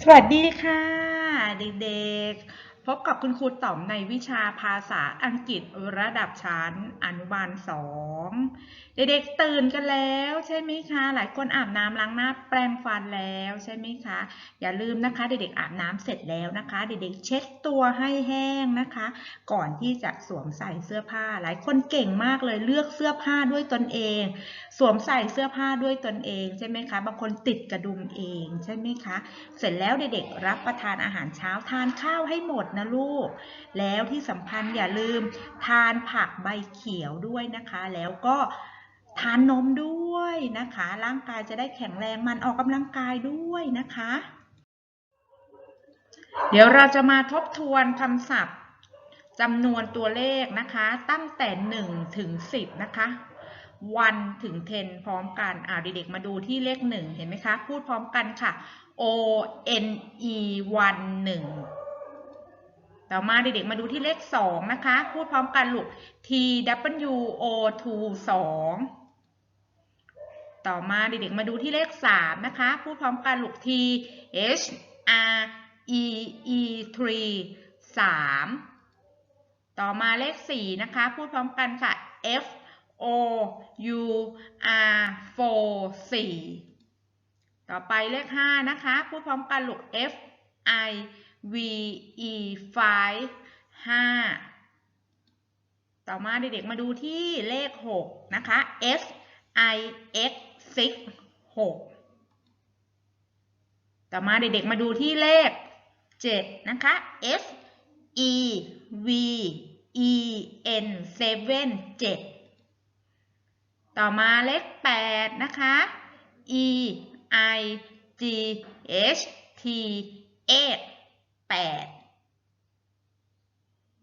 สวัสดีค่ะ เด็กๆ พบกับคุณครูต๋อมในวิชาภาษาอังกฤษระดับชั้นอนุบาลสองเด็กๆตื่นกันแล้วใช่ไหมคะ หลายคนอาบน้ำล้างหน้าแปรงฟันแล้วใช่ไหมคะ อย่าลืมนะคะ เด็กๆอาบน้ำเสร็จแล้วนะคะ เด็กๆเช็ดตัวให้แห้งนะคะ ก่อนที่จะสวมใส่เสื้อผ้า หลายคนเก่งมากเลยเลือกเสื้อผ้าด้วยตนเอง สวมใส่เสื้อผ้าด้วยตนเองใช่ไหมคะ บางคนติดกระดุมเองใช่ไหมคะ เสร็จแล้วเด็กๆรับประทานอาหารเช้าทานข้าวให้หมดนะลูก แล้วที่สำคัญอย่าลืมทานผักใบเขียวด้วยนะคะ แล้วก็ทานนมด้วยนะคะ ร่างกายจะได้แข็งแรงมันออกกำลังกายด้วยนะคะ เดี๋ยวเราจะมาทบทวนคำศัพท์จำนวนตัวเลขนะคะ ตั้งแต่ 1 ถึง 10 นะคะวันถึง 10 พร้อมกันอ่าเด็กๆมาดูที่เลข 1 เห็นไหมคะ พูดพร้อมกันค่ะ O N E วันหนึ่ง ต่อมาเด็กๆมาดูที่เลข 2 นะคะ พูดพร้อมกันลูก T W O 2 2ต่อมาเด็กๆมาดูที่เลข 3 นะคะ พูดพร้อมกันลูก T H R E E 3 3ต่อมาเลข 4 นะคะ พูดพร้อมกันค่ะ F O U R 4 4ต่อไปเลข 5 นะคะ พูดพร้อมกันลูก F I V E 5 5ต่อมาเด็กๆมาดูที่เลข 6 นะคะ S I X 6 6ต่อมาเด็กๆมาดูที่เลข 7 นะคะ S E V E N 7 7 ต่อมาเลข 8 นะคะ E I G H T 8 8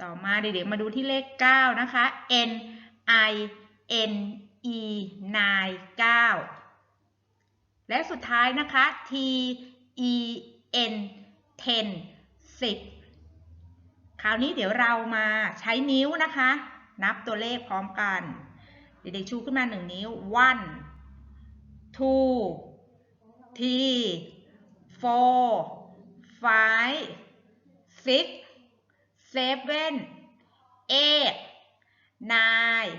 ต่อมาเด็กๆมาดูที่เลข 9 นะคะ N I N E 9 9 และสุดท้ายนะคะ T E N 10 10 คราวนี้เดี๋ยวเรามาใช้นิ้วนะคะ นับตัวเลขพร้อมกัน เด็กๆชูขึ้นมาหนึ่งนิ้ว one two three four five six seven eight nine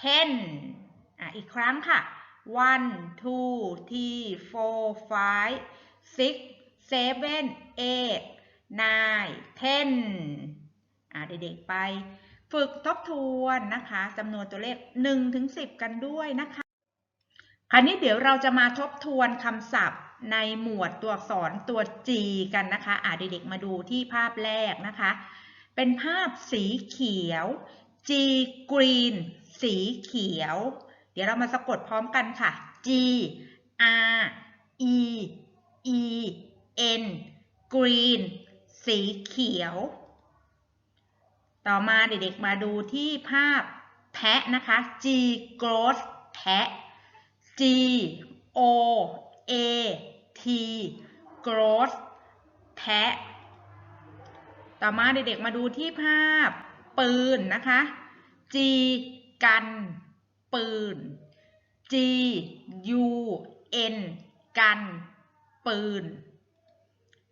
ten อะอีกครั้งค่ะ one two three four five six seven eight nine ten อะเด็กๆไป ฝึกทบทวนนะคะจำนวนตัวเลข 1 ถึง 10 กันด้วยนะคะ คราวนี้เดี๋ยวเราจะมาทบทวนคำศัพท์ ในหมวดตัวอักษรตัว G กันนะคะอะเด็กๆมาดูที่ภาพแรกนะคะ เป็นภาพสีเขียว G green สีเขียว เดี๋ยวเรามาสะกดพร้อมกันค่ะ G R E E N green สีเขียว ต่อมาเด็กๆมาดูที่ภาพแพะนะคะ G growth แพะ G O A T growth แพะต่อมาเด็กๆมาดูที่ภาพปืนนะคะ G กันปืน G U N กันปืน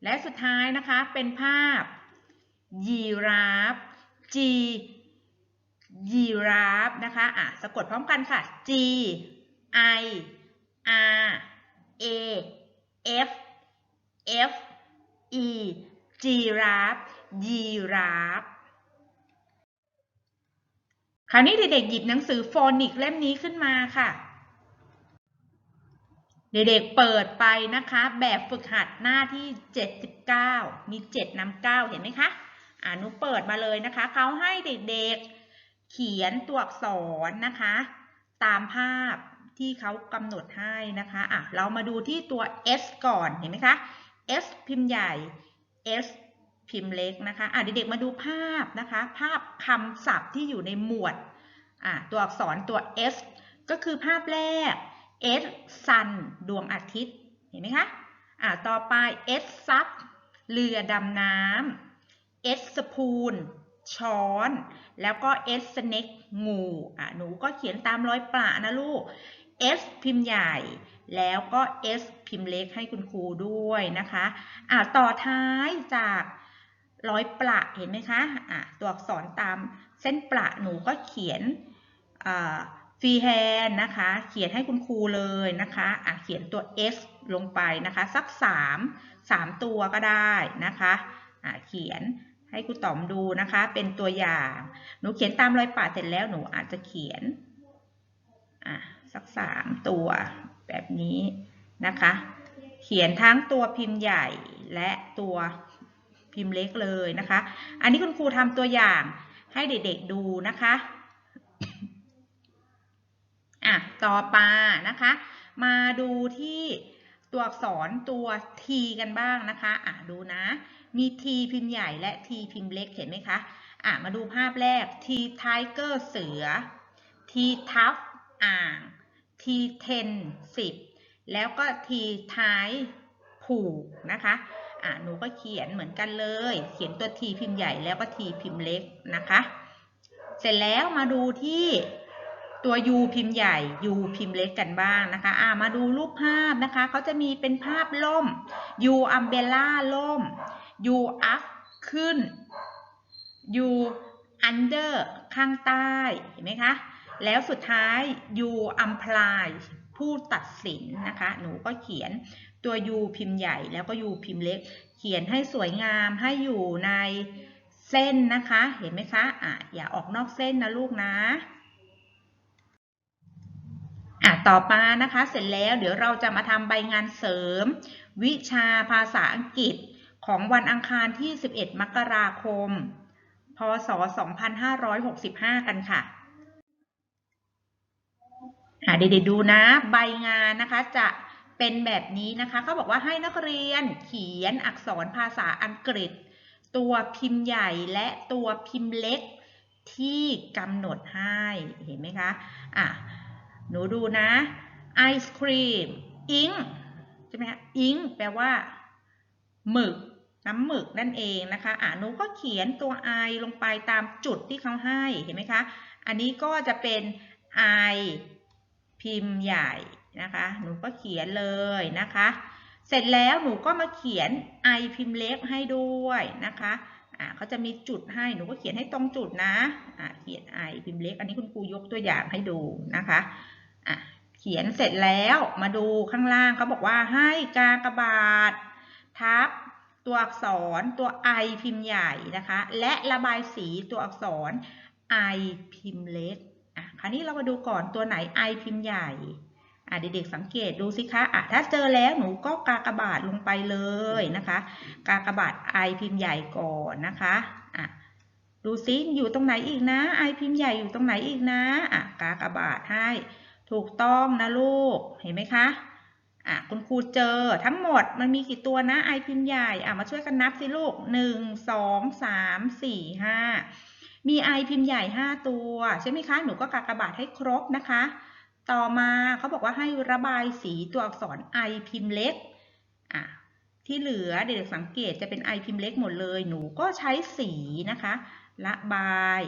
และสุดท้ายนะคะเป็นภาพยีราฟ G ยีราฟนะคะอะสะกดพร้อมกันค่ะ G I R A F F E จีราฟยีราฟคราวนี้เด็กๆหยิบหนังสือโฟนิกเล่มนี้ขึ้นมาค่ะ เด็กๆเปิดไปนะคะ แบบฝึกหัดหน้าที่ 79 มี 7นำ9เห็นไหมคะอ่านุเปิดมาเลยนะคะ เขาให้เด็กๆเขียนตัวอักษรนะคะ ตามภาพ ที่เขากำหนดให้นะคะอะเรามาดูที่ตัว S ก่อนเห็นไหมคะ S พิมพ์ใหญ่ S พิมพ์เล็กนะคะอะเด็กๆมาดูภาพนะคะ ภาพคำศัพท์ที่อยู่ในหมวดอะตัวอักษรตัว S ก็คือภาพแรก S sun ดวงอาทิตย์เห็นไหมคะอะต่อไป S sub เรือดำน้ำ S spoon ช้อน แล้วก็ S snake งูอะหนูก็เขียนตามรอยประนะลูก S พิมพ์ใหญ่ แล้วก็ S พิมพ์เล็กให้คุณครูด้วยนะคะอะต่อท้ายจากร้อยประเห็นไหมคะอะตัวอักษรตามเส้นประหนูก็เขียนฟรีแฮนนะคะ เขียนให้คุณครูเลยนะคะอะเขียนตัว S ลงไปนะคะ สัก 3 3 ตัวก็ได้นะคะอะเขียนให้ครูต๋อมดูนะคะ เป็นตัวอย่าง หนูเขียนตามรอยปะเสร็จแล้วหนูอาจจะเขียนอะ สัก3ตัวแบบนี้นะคะ เขียนทั้งตัวพิมพ์ใหญ่และตัวพิมพ์เล็กเลยนะคะ อันนี้คุณครูทำตัวอย่างให้เด็กๆดูนะคะ อะ ต่อมานะคะ มาดูที่ตัวอักษรตัว T กันบ้างนะคะ อะ ดูนะ มี T พิมพ์ใหญ่และ T พิมพ์เล็กเห็นไหมคะ อะ มาดูภาพแรก T Tiger เสือ T Tough อ่าง T Ten สิบแล้วก็ T ท้ายผูกนะคะอะหนูก็เขียนเหมือนกันเลย เขียนตัว T พิมพ์ใหญ่แล้วก็ T พิมพ์เล็กนะคะ เสร็จแล้วมาดูที่ตัว U พิมพ์ใหญ่ U พิมพ์เล็กกันบ้างนะคะอ่ามาดูรูปภาพนะคะเขาจะมีเป็นภาพล่ม U umbrella ล่ม U up ขึ้น U under ข้างใต้ เห็นไหมคะ แล้วสุดท้าย you imply ผู้ตัดสินนะคะ หนูก็เขียนตัว U พิมพ์ใหญ่แล้วก็ U พิมพ์เล็ก เขียนให้สวยงามให้อยู่ในเส้นนะคะ เห็นไหมคะอะอย่าออกนอกเส้นนะลูกนะอะต่อมานะคะ เสร็จแล้วเดี๋ยวเราจะมาทำใบงานเสริม วิชาภาษาอังกฤษของวันอังคารที่ 11 มกราคม พศ 2565 กันค่ะ อะเด็กๆดูนะใบงานนะคะจะเป็นแบบนี้นะคะเขาบอกว่าให้นักเรียนเขียนอักษรภาษาอังกฤษ ตัวพิมพ์ใหญ่และตัวพิมพ์เล็กที่กำหนดให้เห็นไหมคะอะหนูดูนะไอศครีมอิงใช่ไหมคะอิงแปลว่าหมึกน้ำหมึกนั่นเองนะคะอะหนูก็เขียนตัว I ลงไปตามจุดที่เขาให้เห็นไหมคะ อันนี้ก็จะเป็น I พิมพ์ใหญ่นะคะ หนูก็เขียนเลยนะคะ เสร็จแล้วหนูก็มาเขียน I พิมพ์เล็กให้ด้วยนะคะ่าเขาจะมีจุดให้หนูก็เขียนให้ตรงจุดนะอ่าเขียน I พิมพ์เล็ก อันนี้คุณครูยกตัวอย่างให้ดูนะคะอะเขียนเสร็จแล้วมาดูข้างล่างเขาบอกว่าให้กากบาท ทับตัวอักษรตัว I พิมพ์ใหญ่นะคะ และระบายสีตัวอักษร I พิมพ์เล็ก คราวนี้เรามาดูก่อนตัวไหน I พิมพ์ใหญ่อะเด็กๆสังเกตดูสิคะอะถ้าเจอแล้วหนูก็กากบาทลงไปเลยนะคะ กากบาท I พิมพ์ใหญ่ก่อนนะคะอะดูซิอยู่ตรงไหนอีกนะ I พิมพ์ใหญ่อยู่ตรงไหนอีกนะอะกากบาทให้ถูกต้องนะลูกเห็นไหมคะอะคุณครูเจอทั้งหมดมันมีกี่ตัวนะ I พิมพ์ใหญ่อะมาช่วยกันนับสิลูกหนึ่งสองสามสี่ห้า มี I พิมพ์ใหญ่ห้าตัวใช่ไหมคะ หนูก็กากบาทให้ครบนะคะ ต่อมาเขาบอกว่าให้ระบายสีตัวอักษร I พิมพ์เล็กอะที่เหลือเด็กๆสังเกตจะเป็น I พิมพ์เล็กหมดเลย หนูก็ใช้สีนะคะระบาย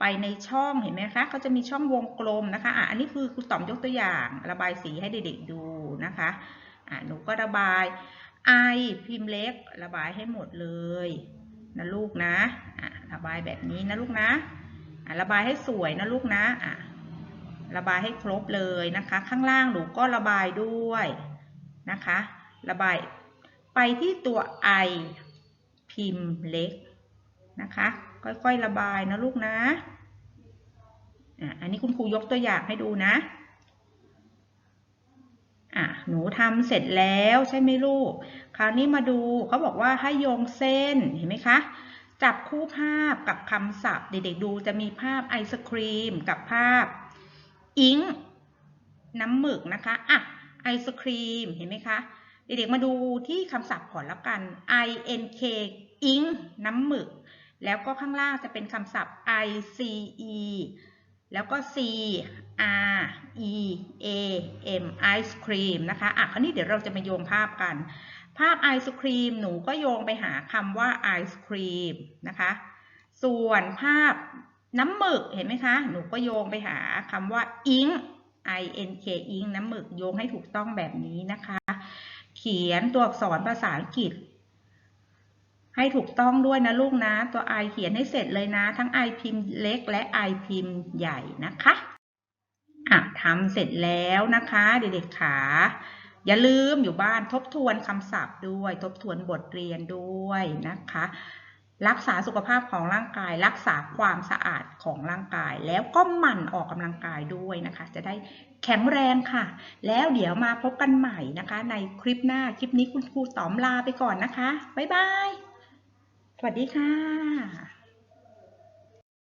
ไปในช่องเห็นไหมคะเขาจะมีช่องวงกลมนะคะอะอันนี้คือครูต๋อมยกตัวอย่าง ระบายสีให้เด็กๆดูนะคะอะหนูก็ระบาย I พิมพ์เล็ก ระบายให้หมดเลย นะลูกนะอะระบายแบบนี้นะลูกนะอะระบายให้สวยนะลูกนะอะระบายให้ครบเลยนะคะ ข้างล่างหนูก็ระบายด้วยนะคะ ระบายไปที่ตัว I พิมพ์เล็กนะคะ ค่อยๆระบายนะลูกนะอะอันนี้คุณครูยกตัวอย่างให้ดูนะ อะหนูทำเสร็จแล้วใช่ไหมลูก คราวนี้มาดูเขาบอกว่าให้โยงเส้นเห็นไหมคะ จับคู่ภาพกับคำศัพท์ เด็กๆดูจะมีภาพไอศครีมกับภาพ อิงน้ำหมึกนะคะอะไอศครีมเห็นไหมคะเด็กๆมาดูที่คำศัพท์ก่อนแล้วกัน i n k อิงน้ำหมึก แล้วก็ข้างล่างจะเป็นคำศัพท์ i c e แล้วก็ c r e a m ไอศครีมนะคะ อะคราวนี้เดี๋ยวเราจะมาโยงภาพกัน ภาพไอศครีมหนูก็โยงไปหาคำว่าไอศครีมนะคะ ส่วนภาพน้ำหมึกเห็นไหมคะ หนูก็โยงไปหาคำว่าอิง I N K ink น้ำหมึกโยงให้ถูกต้องแบบนี้นะคะ เขียนตัวอักษรภาษาอังกฤษ ให้ถูกต้องด้วยนะลูกนะ ตัว I เขียนให้เสร็จเลยนะ ทั้ง I พิมพ์เล็กและ I พิมพ์ใหญ่นะคะอะทำเสร็จแล้วนะคะ เด็กๆขาอย่าลืมอยู่บ้านทบทวนคำศัพท์ด้วย ทบทวนบทเรียนด้วยนะคะ รักษาสุขภาพของร่างกาย รักษาความสะอาดของร่างกาย แล้วก็หมั่นออกกำลังกายด้วยนะคะ จะได้แข็งแรงค่ะ แล้วเดี๋ยวมาพบกันใหม่นะคะ ในคลิปหน้าคลิปนี้คุณครูต๋อมลาไปก่อนนะคะ บ๊ายบาย วัสดีค่ะ